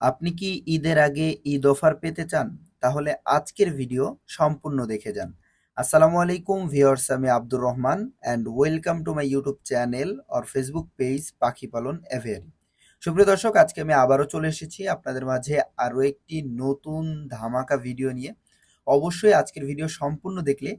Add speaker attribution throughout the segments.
Speaker 1: আপনি কি ঈদের আগে ঈদ অফার পেতে চান? তাহলে আজকের ভিডিও সম্পূর্ণ দেখে যান। আসসালামু আলাইকুম, ভিউয়ার্স, আমি Abdur Rahman and welcome to my YouTube channel or Facebook page পাখি পালন এভেরি সুপ্রিয় দর্শক, আজকে আমি আবারও চলে এসেছি আপনাদের মাঝে আরও একটি নতুন ধামাকা ভিডিও নিয়ে। অবশ্যই আজকের ভিডিও সম্পূর্ণ দেখলে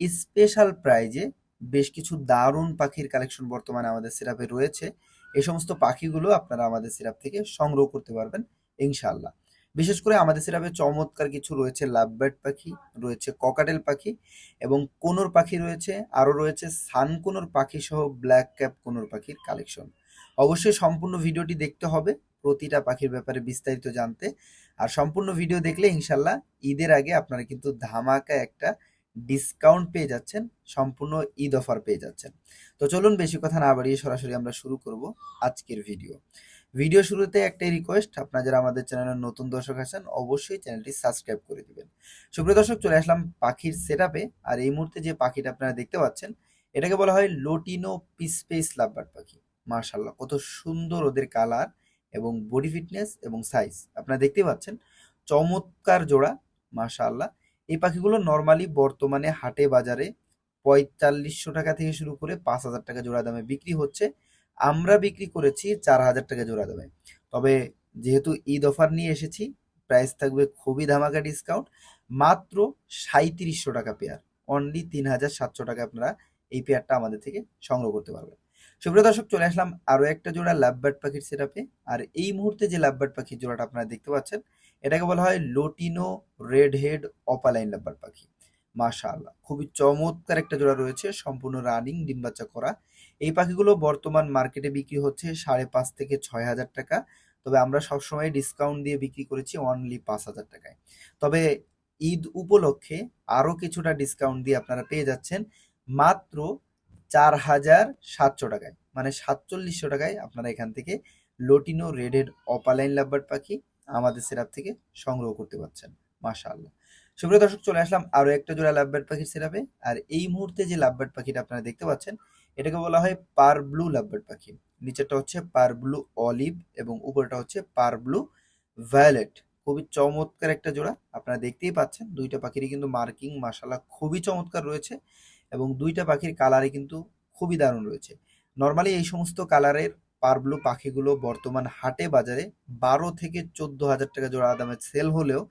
Speaker 1: স্পেশাল প্রাইজে বেশ কিছু দারুণ পাখির কালেকশন বর্তমানে আমাদের সিরাপে রয়েছে। এই সমস্ত পাখিগুলো আপনারা আমাদের সিরাপ থেকে সংগ্রহ করতে পারবেন। ইনশাআল্লাহ। বিশেষ করে আমাদের সিরাপে চমৎকার কিছু রয়েছে, লাভবার্ড পাখি, রয়েছে ককাটেল পাখি এবং কোনোর পাখি রয়েছে, আরও রয়েছে সান কোনোর পাখি সহ ব্ল্যাক ক্যাপ কোনোর পাখির কালেকশন। অবশ্যই সম্পূর্ণ ভিডিওটি দেখতে হবে, প্রতিটা পাখির ব্যাপারে বিস্তারিত জানতে। আর সম্পূর্ণ ভিডিও দেখলে ইনশাল্লাহ ঈদের আগে আপনারা কিন্তু ধামাকা একটা ডিসকাউন্ট পেয়ে যাচ্ছেন, সম্পূর্ণ ঈদ অফার পেয়ে যাচ্ছেন। তো চলুন বেশি কথা না বাড়িয়ে সরাসরি আমরা শুরু করব আজকের ভিডিও। ভিডিও শুরুতে একটাই রিকোয়েস্ট আপনারা যারা আমাদের চ্যানেলের নতুন দর্শক আছেন, অবশ্যই চ্যানেলটি সাবস্ক্রাইব করে দিবেন। সুপ্রিয় দর্শক, চলে আসলাম পাখির সেট আর এই মুহূর্তে যে পাখিটা আপনারা দেখতে পাচ্ছেন, এটাকে বলা হয় লোটিনো পিসপেস লাভবার্ড পাখি। মার্শাল্লাহ কত সুন্দর ওদের কালার এবং বডি ফিটনেস এবং সাইজ আপনারা দেখতে পাচ্ছেন, চমৎকার জোড়া মার্শাল্লাহ এই পাখিগুলো নর্মালি বর্তমানে হাটে বাজারে পঁয়তাল্লিশশো টাকা থেকে শুরু করে পাঁচ হাজার টাকা জোড়া দামে বিক্রি হচ্ছে। আমরা বিক্রি করেছি চার হাজার টাকা জোড়া দামে। তবে যেহেতু ঈদ অফার নিয়ে এসেছি প্রাইস থাকবে খুবই ধামাকা ডিসকাউন্ট মাত্র সাঁত্রিশশো টাকা পেয়ার অনলি তিন হাজার সাতশো টাকা আপনারা এই পেয়ারটা আমাদের থেকে সংগ্রহ করতে পারবেন। সুপ্রিয় দর্শক, চলে আসলাম আরও একটা জোড়া লাভবার্ড পাখির সেটাপে আর এই মুহূর্তে যে লাভবার্ড পাখির জোড়াটা আপনারা দেখতে পাচ্ছেন, এটাকে বলা হয় lutino red head opaline lovebird পাখি। মাশাআল্লাহ, খুবই চমৎকার একটা জোড়া রয়েছে, সম্পূর্ণ রানিং ডিম বাচ্চা করা। এই পাখিগুলো বর্তমান মার্কেটে বিক্রি হচ্ছে সাড়ে পাঁচ থেকে ছয় হাজার টাকা। তবে আমরা সবসময় ডিসকাউন্ট দিয়ে বিক্রি করেছি অনলি পাঁচ হাজার টাকায়। তবে ঈদ উপলক্ষে আরও কিছুটা ডিসকাউন্ট দিয়ে আপনারা পেয়ে যাচ্ছেন মাত্র চার হাজার সাতশো টাকায়। মানে সাতচল্লিশশো টাকায় আপনারা এখান থেকে লোটিনো রেডেড অপালাইন লাভবার্ড পাখি আমাদের সিরাপ থেকে সংগ্রহ করতে পারছেন, মাশাআল্লাহ। সুপ্রিয় দর্শক, চলে আসলাম আরও একটা জোড়া লাভবার্ড পাখির সিরাপে আর এই মুহূর্তে যে লাভবার্ড পাখিটা আপনারা দেখতে পাচ্ছেন এটাকে বলা হয় পার ব্লু লাভবার্ড পাখি। নিচেরটা হচ্ছে পার ব্লু অলিভ এবং উপরটা হচ্ছে পার ব্লু ভায়োলেট। খুবই চমৎকার একটা জোড়া, আপনারা দেখতেই পাচ্ছেন। দুইটা পাখিরই কিন্তু মার্কিং মাসালা খুবই চমৎকার রয়েছে এবং দুইটা পাখির কালারে কিন্তু খুবই দারুণ রয়েছে। নর্মালি এই সমস্ত কালারের পারব্লু পাখিগুলো বর্তমান হাটে বাজারে বারো থেকে চোদ্দ হাজার টাকা জোড়া দামে সেল হলেও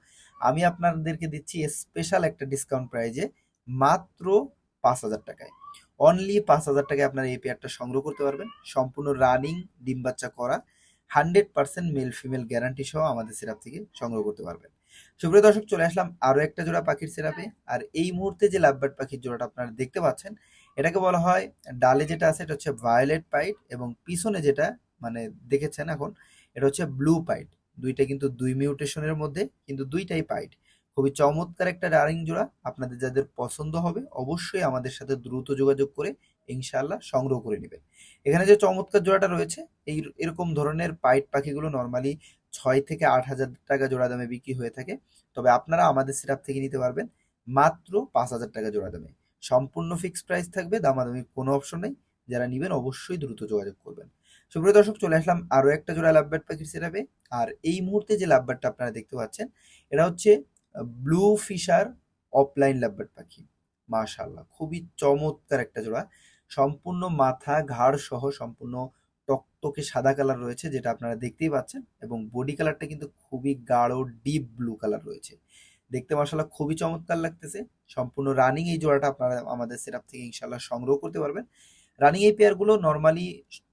Speaker 1: আমি আপনাদেরকে দিচ্ছি স্পেশাল একটা ডিসকাউন্ট প্রাইজে মাত্র পাঁচ হাজার টাকায়। অনলি পাঁচ হাজার টাকায় আপনার এই পেয়ারটা সংগ্রহ করতে পারবেন। সম্পূর্ণ রানিং ডিম বাচ্চা করা hundred percent male female guarantee সহ আমাদের সিরাপ থেকে সংগ্রহ করতে পারবেন। সুপ্রিয় দর্শক, চলে আসলাম আরও একটা জোড়া পাখির সিরাপে আর এই মুহূর্তে যে লাভবার্ড পাখির জোড়াটা আপনারা দেখতে পাচ্ছেন, এটাকে বলা হয় ডালে যেটা আছে, এটা হচ্ছে ভায়োলেট পাইট এবং পিছনে যেটা মানে দেখেছেন এখন, এটা হচ্ছে ব্লু পাইট দুইটা কিন্তু দুই মিউটেশনের মধ্যে, কিন্তু দুইটাই পাইট খুবই চমৎকার একটা রানিং জোড়া। আপনাদের যাদের পছন্দ হবে, অবশ্যই আমাদের সাথে দ্রুত যোগাযোগ করে ইনশাল্লাহ সংগ্রহ করে নেবেন। এখানে যে চমৎকার জোড়াটা রয়েছে, এই এরকম ধরনের পাইট পাখিগুলো নর্মালি ছয় থেকে আট হাজার টাকা জোড়া দামে বিক্রি হয়ে থাকে। তবে আপনারা আমাদের সিরাপ থেকে নিতে পারবেন মাত্র পাঁচ হাজার টাকা জোড়া দামে। সম্পূর্ণ ফিক্সড প্রাইস থাকবে দামাদামি কোনো অপশন নেই। যারা নেবেন অবশ্যই দ্রুত যোগাযোগ করবেন। সুপ্রিয় দর্শক, চলে আসলাম আরও একটা জোড়া লাভবার্ড পাখির সিরাপে আর এই মুহূর্তে যে লাভবার্ডটা আপনারা দেখতে পাচ্ছেন, এটা হচ্ছে ব্লু ফিশার অফলাইন লাভবার্ড পাখি। মাশাল্লাহ খুবই চমৎকার একটা জোড়া। সম্পূর্ণ মাথা, ঘাড় সহ সম্পূর্ণ টকটকে সাদা কালার রয়েছে, যেটা আপনারা দেখতেই পাচ্ছেন। এবং বডি কালারটা কিন্তু খুবই গাঢ়, ডিপ ব্লু কালার রয়েছে। দেখতে মাসাল্লাহ খুবই চমৎকার লাগতেছে। সম্পূর্ণ রানিং এই জোড়াটা আপনারা আমাদের সেটআপ থেকে ইনশাল্লাহ সংগ্রহ করতে পারবেন। রানিং এই পেয়ারগুলো নর্মালি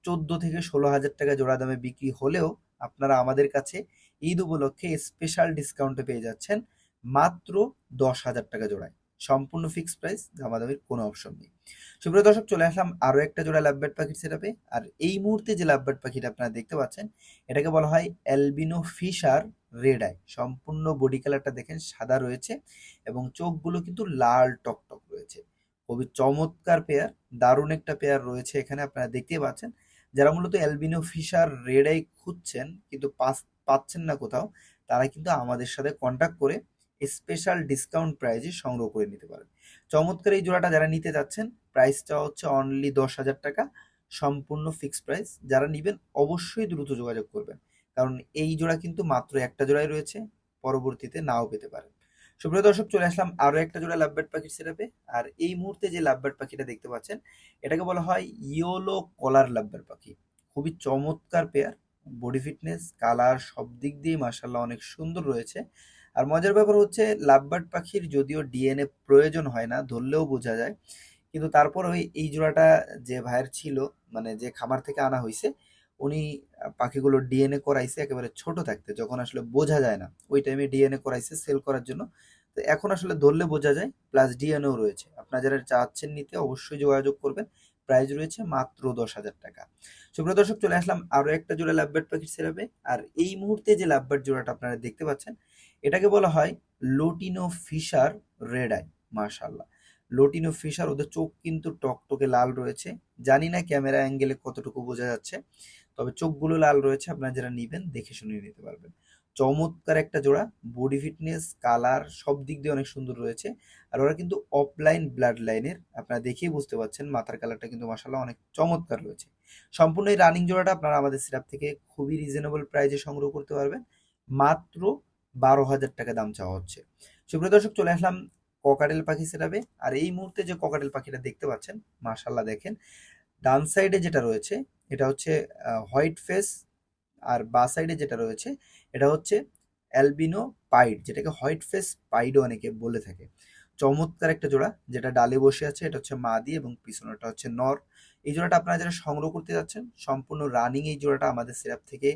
Speaker 1: চোদ্দ থেকে ষোলো হাজার টাকা জোড়া দামে বিক্রি হলেও আপনারা আমাদের কাছে ঈদ উপলক্ষে স্পেশাল ডিসকাউন্টে পেয়ে যাচ্ছেন। মাত্র দশ হাজার টাকা জোড়ায়। সম্পূর্ণ ফিক্স প্রাইস দামাদামির কোনো অপশন নেই। সুপ্রিয় দর্শক, চলে আসলাম আরও একটা জোড়া লাভবার্ড পাখির সেটাপে আর এই মুহূর্তে যে লাভবার্ড পাখিটা আপনারা দেখতে পাচ্ছেন, এটাকে বলা হয় অ্যালবিনো ফিশার রেড আই সম্পূর্ণ বডি কালারটা দেখেন, সাদা রয়েছে এবং চোখগুলো কিন্তু লাল টকটক রয়েছে। খুবই চমৎকার পেয়ার দারুণ একটা পেয়ার রয়েছে এখানে আপনারা দেখতেই পাচ্ছেন। যারা মূলত অ্যালবিনো ফিশার রেড আই খুঁজছেন, কিন্তু পাচ্ছেন না কোথাও, তারা কিন্তু আমাদের সাথে কন্ট্যাক্ট করে স্পেশাল ডিসকাউন্ট প্রাইজে সংগ্রহ করে নিতে পারেন চমৎকার এই জোড়াটা যারা নিতে যাচ্ছেন প্রাইসটা হচ্ছে অনলি দশ হাজার টাকা। সম্পূর্ণ ফিক্সড প্রাইস যারা নেবেন, অবশ্যই দ্রুত যোগাযোগ করবেন। কারণ এই জোড়া কিন্তু মাত্র একটা জোড়াই রয়েছে। পরবর্তীতে নাও পেতে পারেন। সুপ্রিয় দর্শক, চলে আসলাম আরও একটা জোড়া লাভবার্ড পাখির সেরাপে আর এই মুহূর্তে যে লাভবার্ড পাখিটা দেখতে পাচ্ছেন, এটাকে বলা হয় ইয়োলো কলার লাভবার্ড পাখি খুবই চমৎকার পেয়ার বডি ফিটনেস কালার সব দিক দিয়ে মার্শাল্লাহ অনেক সুন্দর রয়েছে। আর মজার ব্যাপার হচ্ছে, লাভবার্ড পাখির যদিও ডিএনএ প্রয়োজন হয় না, ধরলেও বোঝা যায়। কিন্তু তারপর ওই, এই জোড়াটা যে ভাইয়ের ছিল মানে যে খামার থেকে আনা হয়েছে উনি পাখিগুলো ডিএনএ করাইছে, একেবারে ছোট থাকতে, যখন আসলে বোঝা যায় না। ওই টাইমে ডিএনএ করাইছে সেল করার জন্য। তো এখন আসলে ধরলে বোঝা যায় প্লাস ডিএনএও রয়েছে। আপনারা যারা চাচ্ছেন নিতে, অবশ্যই যোগাযোগ করবেন। প্রাইস রয়েছে মাত্র দশ হাজার টাকা। সুপ্রিয় দর্শক, চলে আসলাম আরও একটা জোড়া লাভবার্ড পাখির সেরাবে আর এই মুহূর্তে যে লাভবার্ড জোড়াটা আপনারা দেখতে পাচ্ছেন এটাকে বলা হয় লোটিনো ফিশার রেড আই মার্শাল্লাহ লোটিনো ফিশার, ওদের চোখ কিন্তু টকটকে লাল রয়েছে। জানি না ক্যামেরা অ্যাঙ্গেলে কতটুকু বোঝা যাচ্ছে, তবে চোখগুলো লাল রয়েছে, আপনারা যারা নিবেন দেখে শুনে নিতে পারবেন। চমৎকার একটা জোড়া, বডি ফিটনেস, কালার, সব দিক দিয়ে অনেক সুন্দর রয়েছে। আর ওরা কিন্তু অফলাইন ব্লাড লাইনের, আপনারা দেখেই বুঝতে পারছেন, মাথার কালারটা কিন্তু মাসাল্লাহ অনেক চমৎকার রয়েছে। সম্পূর্ণ এই রানিং জোড়াটা আপনারা আমাদের সিরাপ থেকে খুবই রিজনেবল প্রাইজে সংগ্রহ করতে পারবেন। মাত্র বারো হাজার টাকা দাম চাওয়া হচ্ছে। সুপ্রিয় দর্শক, চলে আসলাম ককাটেল পাখি সেটাবে আর এই মুহূর্তে যে ককাটেল পাখিটা দেখতে পাচ্ছেন মাশাল্লাহ দেখেন, ডান সাইডে যেটা রয়েছে, এটা হচ্ছে হোয়াইট ফেস আর বা সাইডে যেটা রয়েছে, এটা হচ্ছে অ্যালবিনো পাইড যেটাকে হোয়াইট ফেস পাইডও অনেকে বলে থাকে। চমৎকার একটা জোড়া, যেটা ডালে বসে আছে, এটা হচ্ছে মাদি এবং পিছনেটা হচ্ছে নর। এই জোড়াটা আপনারা যারা সংগ্রহ করতে যাচ্ছেন, সম্পূর্ণ রানিং এই জোড়াটা আমাদের সিরাপ থেকে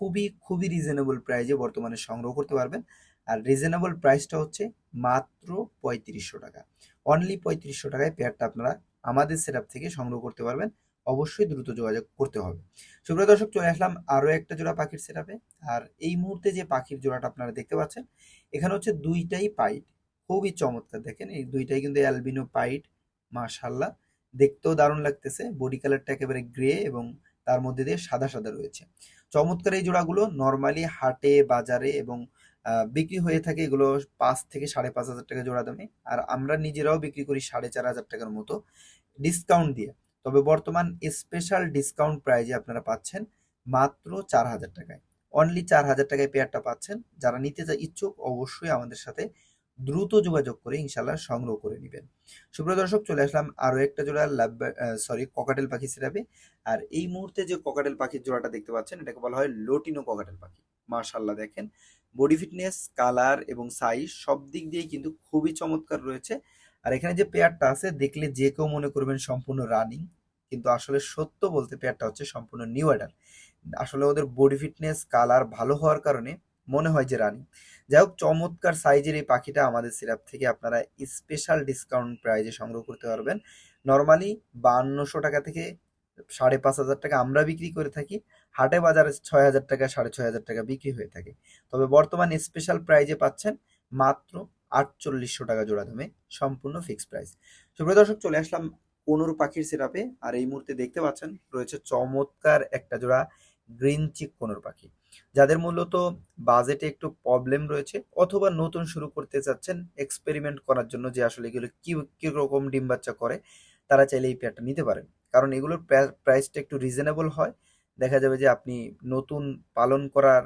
Speaker 1: খুবই খুবই রিজনেবল প্রাইজে বর্তমানে সংগ্রহ করতে পারবেন। আর রিজনেবল প্রাইসটা হচ্ছে মাত্র পঁয়ত্রিশশো টাকা। অনলি পঁয়ত্রিশশো টাকায় পেয়ারটা আপনারা আমাদের সেটআপ থেকে সংগ্রহ করতে পারবেন। অবশ্যই দ্রুত যোগাযোগ করতে হবে। সুপ্রিয় দর্শক, চলে আসলাম আরও একটা জোড়া পাখির সেটআপে আর এই মুহূর্তে যে পাখির জোড়াটা আপনারা দেখতে পাচ্ছেন, এখানে হচ্ছে দুইটাই পাইট। খুবই চমৎকার, দেখেন এই দুইটাই কিন্তু অ্যালবিনো পাইট মাশাল্লাহ দেখতেও দারুণ লাগতেছে। বডি কালারটা একেবারে গ্রে এবং তার মধ্যে দিয়ে সাদা সাদা রয়েছে। চমৎকার এই জোড়াগুলো নর্মালি হাটে, বাজারে এবং বিক্রি হয়ে থাকে এগুলো পাঁচ থেকে সাড়ে পাঁচ হাজার টাকা জোড়া দামে। আর আমরা নিজেরাও বিক্রি করি সাড়ে চার হাজার টাকার মতো ডিসকাউন্ট দিয়ে। তবে বর্তমান স্পেশাল ডিসকাউন্ট প্রাইজে আপনারা পাচ্ছেন মাত্র চার হাজার টাকায়। অনলি চার হাজার টাকায় পেয়ারটা পাচ্ছেন। যারা নিতে ইচ্ছুক অবশ্যই আমাদের সাথে দ্রুত যোগাযোগ করে ইনশাল্লাহ সংগ্রহ করে নেবেন। সুপ্রিয় দর্শক, চলে আসলাম আরও একটা জোড়া লাভ সরি ককাটেল পাখি সেরাবে আর এই মুহূর্তে যে ককাটেল পাখির জোড়াটা দেখতে পাচ্ছেন, এটাকে বলা হয় লোটিনো ককাটেল পাখি। মার্শাল্লাহ দেখেন বডি ফিটনেস কালার এবং সাইজ সব দিক দিয়েই কিন্তু খুবই চমৎকার রয়েছে। আর এখানে যে পেয়ারটা আছে, দেখলে যে কেউ মনে করবেন সম্পূর্ণ রানিং কিন্তু আসলে সত্য বলতে পেয়ারটা হচ্ছে সম্পূর্ণ নিউ অ্যাডাল আসলে ওদের বডি ফিটনেস কালার ভালো হওয়ার কারণে মনে হয় যে রানিং। যাই হোক চমৎকার সাইজের এই পাখিটা আমাদের সিরাপ থেকে আপনারা স্পেশাল ডিসকাউন্ট প্রাইজে সংগ্রহ করতে পারবেন। নর্মালি বান্নশো টাকা থেকে সাড়ে পাঁচ হাজার টাকা আমরা বিক্রি করে থাকি। হাটে বাজারে ছয় হাজার টাকা, সাড়ে ছয় হাজার টাকা বিক্রি হয়ে থাকে। তবে বর্তমানে স্পেশাল প্রাইজে পাচ্ছেন মাত্র আটচল্লিশশো টাকা জোড়া দামে সম্পূর্ণ ফিক্সড প্রাইস সুপ্রিয় দর্শক, চলে আসলাম কোনোর পাখির সিরাপে। আর এই মুহূর্তে দেখতে পাচ্ছেন, রয়েছে চমৎকার একটা জোড়া গ্রিন চিক কোনোর পাখি। যাদের মূলত বাজেটে একটু প্রবলেম রয়েছে অথবা নতুন শুরু করতে চাচ্ছেন এক্সপেরিমেন্ট করার জন্য যে আসলে এগুলো কি কীরকম ডিম বাচ্চা করে, তারা চাইলে এই পেয়ারটা নিতে পারেন। কারণ এগুলোর প্রাইসটা একটু রিজনেবল হয়। দেখা যাবে যে আপনি নতুন পালন করার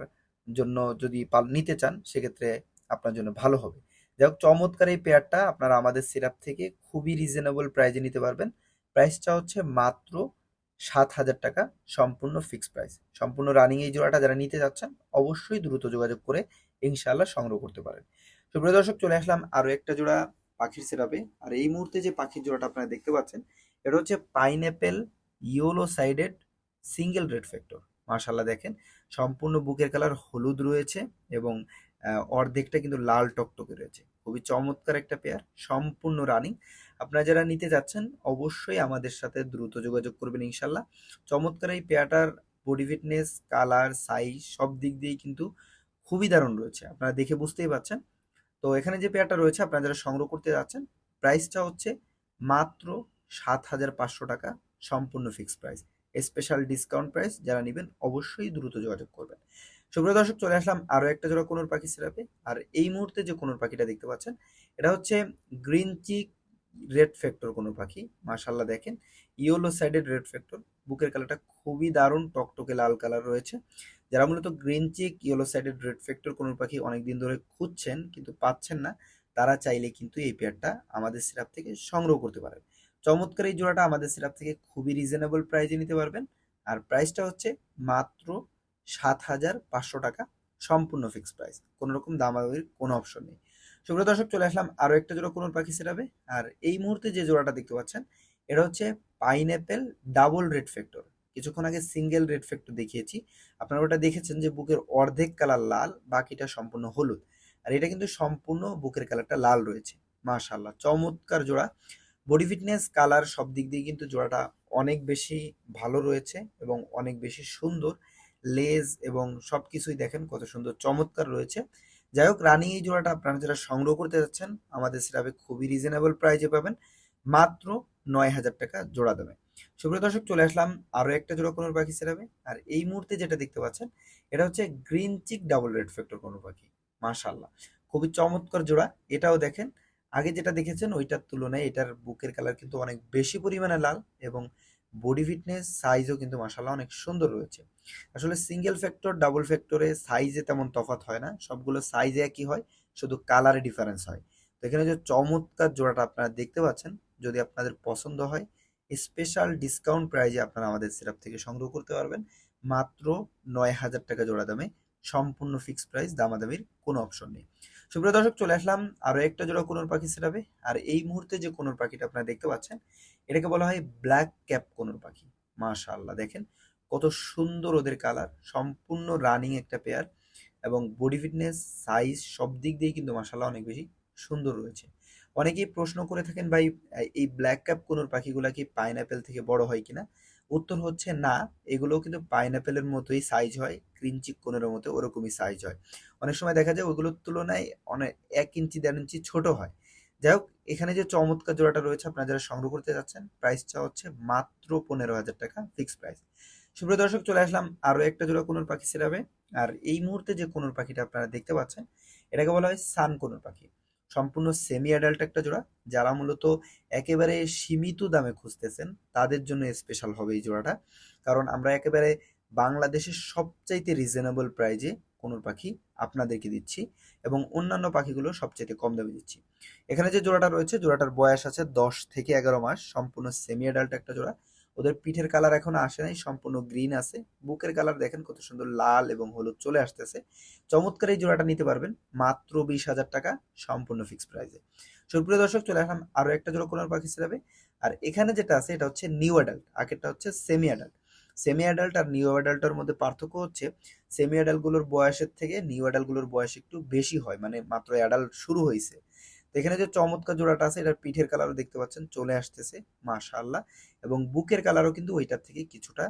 Speaker 1: জন্য যদি নিতে চান, সেক্ষেত্রে আপনার জন্য ভালো হবে। যাই হোক, চমৎকার এই পেয়ারটা আপনারা আমাদের সিরাপ থেকে খুবই রিজনেবল প্রাইজে নিতে পারবেন। প্রাইসটা হচ্ছে মাত্র সাত হাজার টাকা সম্পূর্ণ ফিক্সড প্রাইস সম্পূর্ণ রানিং এই জোড়াটা যারা নিতে যাচ্ছেন, অবশ্যই দ্রুত যোগাযোগ করে ইনশাল্লাহ সংগ্রহ করতে পারেন। সুপ্রিয় দর্শক, চলে আসলাম আরও একটা জোড়া পাখির সেরাপে আর এই মুহূর্তে যে পাখির জোড়াটা আপনারা দেখতে পাচ্ছেন, এটা হচ্ছে pineapple yellow sided single red factor মার্শাল্লাহ দেখেন, সম্পূর্ণ বুকের কালার হলুদ রয়েছে এবং অর্ধেকটা কিন্তু লাল টকটকে রয়েছে। খুবই চমৎকার একটা পেয়ার সম্পূর্ণ রানিং আপনারা যারা নিতে যাচ্ছেন, অবশ্যই আমাদের সাথে দ্রুত যোগাযোগ করবেন ইনশাল্লাহ। চমৎকার এই পেয়ারটার বডি ফিটনেস কালার সাইজ সব দিক দিয়েই কিন্তু খুবই দারুণ রয়েছে। আপনারা দেখে বুঝতেই পারছেন। তো এখানে যে পেয়ারটা রয়েছে, আপনারা যারা সংগ্রহ করতে যাচ্ছেন প্রাইসটা হচ্ছে মাত্র সাত হাজার পাঁচশো টাকা, সম্পূর্ণ fixed price special discount price যারা নেবেন, অবশ্যই দ্রুত যোগাযোগ করবেন। সুপ্রিয় দর্শক, চলে আসলাম আরও একটা জোড়া কোনোর পাখি সিরাপে। আর এই মুহূর্তে যে কোনোর পাখিটা দেখতে পাচ্ছেন, এটা হচ্ছে গ্রিন চিক রেড ফ্যাক্টর কোনো পাখি। মাশাল্লাহ দেখেন, ইয়েলো সাইডেড রেড ফ্যাক্টর। বুকের কালারটা খুবই দারুণ, টকটকে লাল কালার রয়েছে। যারা মূলত green cheek, yellow sided red factor কোনো পাখি অনেকদিন ধরে খুঁজছেন কিন্তু পাচ্ছেন না, তারা চাইলে কিন্তু এই পেয়ারটা আমাদের সিরাপ থেকে সংগ্রহ করতে পারেন। চমৎকার এই জোড়াটা আমাদের সিরাপ থেকে খুবই রিজনেবল প্রাইজে নিতে পারবেন। আর প্রাইসটা হচ্ছে মাত্র সাত হাজার পাঁচশো টাকা সম্পূর্ণ ফিক্স প্রাইস কোনো রকম দামাদামির কোনো অপশন নেই। সুপ্রিয় দর্শক, চলে আসলাম আরও একটা জোড়া কোনো পাখি সেরাবে আর এই মুহূর্তে যে জোড়াটা দেখতে পাচ্ছেন, এটা হচ্ছে পাইনঅ্যাপেল ডাবল রেড ফ্যাক্টর কিছুক্ষণ আগে সিঙ্গেল রেড ফ্যাক্টর দেখিয়েছি। আপনারা ওটা দেখেছেন যে বুকের অর্ধেক কালার লাল, বাকিটা সম্পূর্ণ হলুদ। আর এটা কিন্তু সম্পূর্ণ বুকের কালারটা লাল রয়েছে। মাশাল্লাহ চমৎকার জোড়া। বডি ফিটনেস কালার সব দিক দিয়ে কিন্তু জোড়াটা অনেক বেশি ভালো রয়েছে এবং অনেক বেশি সুন্দর। লেজ এবং সব কিছুই দেখেন কত সুন্দর চমৎকার রয়েছে। যাই হোক রানিং এই জোড়াটা আপনারা যারা সংগ্রহ করতে যাচ্ছেন, আমাদের সিরাপে খুবই রিজনেবল প্রাইজে পাবেন। মাত্র নয় হাজার টাকা জোড়া দেবে সুপ্রিয় দর্শক, চলে আসলাম আরও একটা জোড়া কোনো পাখি সেরাবে আর এই মুহূর্তে যেটা দেখতে পাচ্ছেন, এটা হচ্ছে green cheek double red factor কোনো পাখি। মাশাল্লাহ খুবই চমৎকার জোড়া। এটাও দেখেন, আগে যেটা দেখেছেন, ওইটার তুলনায় এটার বুকের কালার কিন্তু অনেক বেশি পরিমাণে লাল এবং বডি ফিটনেস সাইজও কিন্তু মাসাল্লাহ অনেক সুন্দর রয়েছে। আসলে সিঙ্গেল ফ্যাক্টর ডাবল ফ্যাক্টরে সাইজে তেমন তফাৎ হয় না। সবগুলো সাইজে একই হয়, শুধু কালারে ডিফারেন্স হয়। তো এখানে যে চমৎকার জোড়াটা আপনারা দেখতে পাচ্ছেন, যদি আপনাদের পছন্দ হয় স্পেশাল ডিসকাউন্ট প্রাইজে আপনারা আমাদের সিরাপ থেকে সংগ্রহ করতে পারবেন। মাত্র নয় হাজার টাকা জোড়া দামে, সম্পূর্ণ ফিক্সড প্রাইস দামাদামির কোনো অপশন নেই। সুপ্রিয় দর্শক, চলে আসলাম আরও একটা জোড়া কোনোর পাখি সেটাবে আর এই মুহূর্তে যে কোনোর পাখিটা আপনারা দেখতে পাচ্ছেন, এটাকে বলা হয় ব্ল্যাক ক্যাপ কোনোর পাখি। মাশাআল্লাহ, দেখেন কত সুন্দর ওদের কালার সম্পূর্ণ রানিং একটা পেয়ার এবং বডি ফিটনেস সাইজ সব দিক দিয়েই কিন্তু মাশাআল্লাহ অনেক বেশি সুন্দর রয়েছে। অনেকেই প্রশ্ন করে থাকেন, ভাই, এই ব্ল্যাক ক্যাপ কোনোর পাখিগুলা কি পাইনঅ্যাপেল থেকে বড় হয় কিনা? উত্তর হচ্ছে না। এগুলোও কিন্তু পাইনঅ্যাপেলের মতোই সাইজ হয় ক্রিঞ্চিক কোনের মতো ওরকমই সাইজ হয়। অনেক সময় দেখা যায় ওইগুলোর তুলনায় অনেক এক ইঞ্চি, দেড় ইঞ্চি ছোট হয়। যাই হোক, এখানে যে চমৎকার জোড়াটা রয়েছে, আপনারা যারা সংগ্রহ করতে যাচ্ছেন প্রাইসটা হচ্ছে মাত্র পনেরো হাজার টাকা ফিক্সড প্রাইস সুপ্রিয় দর্শক, চলে আসলাম আরও একটা জোড়া কোনোর পাখি সেরাবে আর এই মুহূর্তে যে কোনোর পাখিটা আপনারা দেখতে পাচ্ছেন, এটাকে বলা হয় সান কোনোর পাখি। সম্পূর্ণ সেমি অ্যাডাল্ট একটা জোড়া, যারা মূলত একেবারে সীমিত দামে খুঁজতেছেন, তাদের জন্য স্পেশাল হবে এই জোড়াটা। কারণ আমরা একেবারে বাংলাদেশের সবচাইতে রিজনেবল প্রাইজে কোনোর পাখি আপনাদেরকে দিচ্ছি এবং অন্যান্য পাখিগুলো সবচাইতে কম দামে দিচ্ছি। এখানে যে জোড়াটা রয়েছে, জোড়াটার বয়স আছে দশ থেকে এগারো মাস, সম্পূর্ণ সেমি অ্যাডাল্ট একটা জোড়া। ওদের পিঠের কালার এখনও আসে নাই, সম্পূর্ণ গ্রিন আছে। বুকের কালার দেখেন কত সুন্দর লাল এবং হলুদ চলে আসতেছে। চমৎকার এই জোড়াটা নিতে পারবেন, মাত্র বিশ হাজার টাকা, সম্পূর্ণ ফিক্সড প্রাইসে সুপ্রিয় দর্শক, চলে আসলাম আরও একটা জোড়া কোনার পাখি হিসাবে আর এখানে যেটা আছে, এটা হচ্ছে নিউ অ্যাডাল্ট আগেরটা হচ্ছে সেমি অ্যাডাল্ট সেমি অ্যাডাল্ট আর নিউ অ্যাডাল্টের মধ্যে পার্থক্য হচ্ছে সেমি অ্যাডাল্টগুলোর বয়সের থেকে নিউ অ্যাডাল্টগুলোর বয়স একটু বেশি হয় মানে মাত্র অ্যাডাল্ট শুরু হয়েছে এখানে যে চমৎকার জোড়াটা আছে, এটার পিঠের কালারও দেখতে পাচ্ছেন, চলে আসতেছে, মাশাআল্লাহ। এবং বুকের কালারও কিন্তু ওইটার থেকে কিছুটা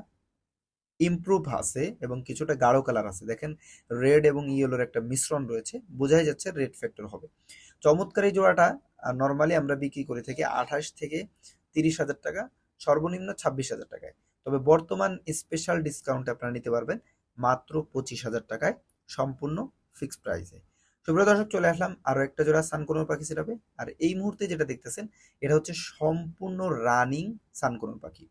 Speaker 1: ইমপ্রুভ আছে এবং কিছুটা গাঢ় কালার আছে। দেখেন রেড এবং ইয়েলোর একটা মিশ্রণ রয়েছে, বোঝাই যাচ্ছে রেড ফ্যাক্টর হবে। চমৎকার এই জোড়াটা নর্মালি আমরা বিক্রি করে থাকি আঠাশ থেকে তিরিশ হাজার টাকা, সর্বনিম্ন ছাব্বিশ হাজার টাকায়। তবে বর্তমান স্পেশাল ডিসকাউন্ট আপনারা নিতে পারবেন মাত্র পঁচিশ হাজার টাকায়, সম্পূর্ণ ফিক্সড প্রাইসে সুপ্রিয় দর্শক, চলে আসলাম আরও একটা জোড়া সানকোনোর পাখি সেটাবে আর এই মুহূর্তে যেটা দেখতেছেন, এটা হচ্ছে সম্পূর্ণ রানিং সানকোনোর পাখি।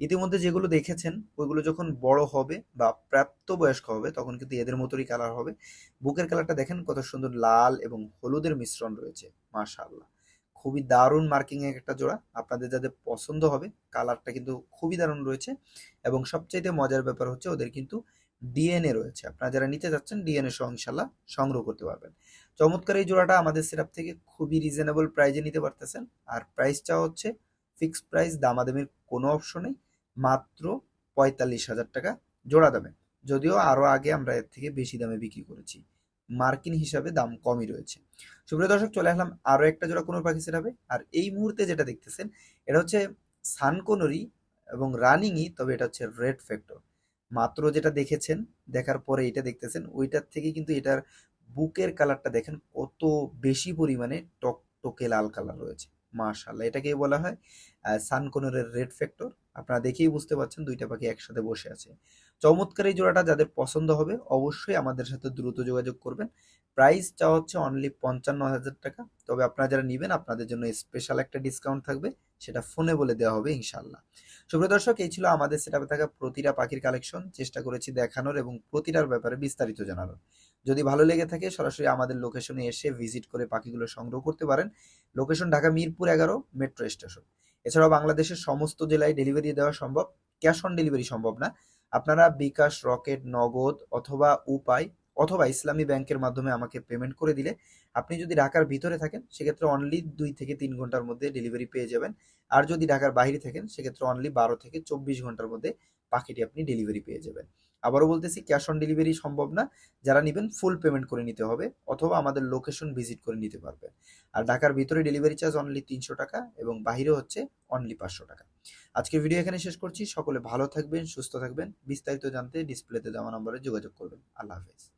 Speaker 1: ইতিমধ্যে যেগুলো দেখেছেন, ওইগুলো যখন বড় হবে বা প্রাপ্ত বয়স্ক হবে, তখন কিন্তু এদের মতোই কালার হবে। বুকের কালারটা দেখেন, কত সুন্দর লাল এবং হলুদের মিশ্রণ রয়েছে, মাশাআল্লাহ। খুবই দারুণ মার্কিং এর একটা জোড়া। আপনাদের যাদের পছন্দ হবে কালারটা কিন্তু খুবই দারুণ রয়েছে। এবং সবচাইতে মজার ব্যাপার হচ্ছে, ওদের কিন্তু ডিএনএ রয়েছে। আপনারা যারা নিতে যাচ্ছেন ডিএনএ সহ ইনশাল্লাহ সংগ্রহ করতে পারবেন। চমৎকার এই জোড়াটা আমাদের সিরাপ থেকে খুবই রিজনেবল প্রাইজে নিতে পারতেছেন। আর প্রাইসটা হচ্ছে ফিক্সড প্রাইস দামাদামির কোনো অপশন মাত্র পঁয়তাল্লিশ হাজার টাকা জোড়া দামে। যদিও আরও আগে আমরা এর থেকে বেশি দামে বিক্রি করেছি। মার্কিন হিসাবে দাম কমই রয়েছে। সুপ্রিয় দর্শক, চলে আসলাম আরও একটা জোড়া কোনো পাখি সেরাবে আর এই মুহূর্তে যেটা দেখতেছেন, এটা হচ্ছে সানকোনরি এবং রানিংই, তবে এটা হচ্ছে রেড ফ্যাক্টর মাত্র যেটা দেখেছেন, দেখার পরে এটা দেখতেছেন, ওইটার থেকে কিন্তু এটার বুকের কালারটা দেখেন কত বেশি পরিমাণে টক, টকে লাল কালার রয়েছে। মার্শাল্লাহ এটাকে বলা হয় সানকোনরের রেড ফ্যাক্টর। আপনারা দেখেই বুঝতে পারছেন দুইটা পাখি একসাথে বসে আছে। চমৎকার এই জোড়াটা যাদের পছন্দ হবে, অবশ্যই আমাদের সাথে দ্রুত যোগাযোগ করবেন। প্রাইসটা হচ্ছে অনলি পঞ্চান্ন হাজার টাকা। তবে আপনারা যারা নেবেন, আপনাদের জন্য স্পেশাল একটা ডিসকাউন্ট থাকবে। সেটা ফোনে বলে দেওয়া হবে ইনশাল্লাহ সুপ্রিয় দর্শক, এই ছিল আমাদের সেটাপে থাকা প্রতিটা পাখির কালেকশন চেষ্টা করেছি দেখানোর এবং প্রতিটার ব্যাপারে বিস্তারিত জানানোর। যদি ভালো লেগে থাকে, সরাসরি আমাদের লোকেশনে এসে ভিজিট করে পাখিগুলো সংগ্রহ করতে পারেন। লোকেশন ঢাকা মিরপুর এগারো মেট্রো স্টেশন এছাড়াও বাংলাদেশের সমস্ত জেলায় ডেলিভারি দেওয়া সম্ভব। ক্যাশ অন ডেলিভারি সম্ভব না। আপনারা বিকাশ, রকেট, নগদ অথবা উপায় অথবা ইসলামী ব্যাংকের মাধ্যমে আমাকে পেমেন্ট করে দিলে আপনি যদি ঢাকার ভিতরে থাকেন, সেক্ষেত্রে অনলি দুই থেকে তিন ঘণ্টার মধ্যে ডেলিভারি পেয়ে যাবেন। আর যদি ঢাকার বাইরে থাকেন, সেক্ষেত্রে অনলি বারো থেকে চব্বিশ ঘণ্টার মধ্যে পাখিটি আপনি ডেলিভারি পেয়ে যাবেন। আবারও বলতেছি ক্যাশ অন ডেলিভারি সম্ভব না। যারা নেবেন ফুল পেমেন্ট করে নিতে হবে অথবা আমাদের লোকেশন ভিজিট করে নিতে পারবেন। আর ঢাকার ভিতরে ডেলিভারি চার্জ অনলি তিনশো টাকা এবং বাইরে হচ্ছে অনলি পাঁচশো টাকা। আজকের ভিডিও এখানে শেষ করছি। সকলে ভালো থাকবেন, সুস্থ থাকবেন। বিস্তারিত জানতে ডিসপ্লেতে দেওয়া নম্বরে যোগাযোগ করবেন। আল্লাহ হাফেজ।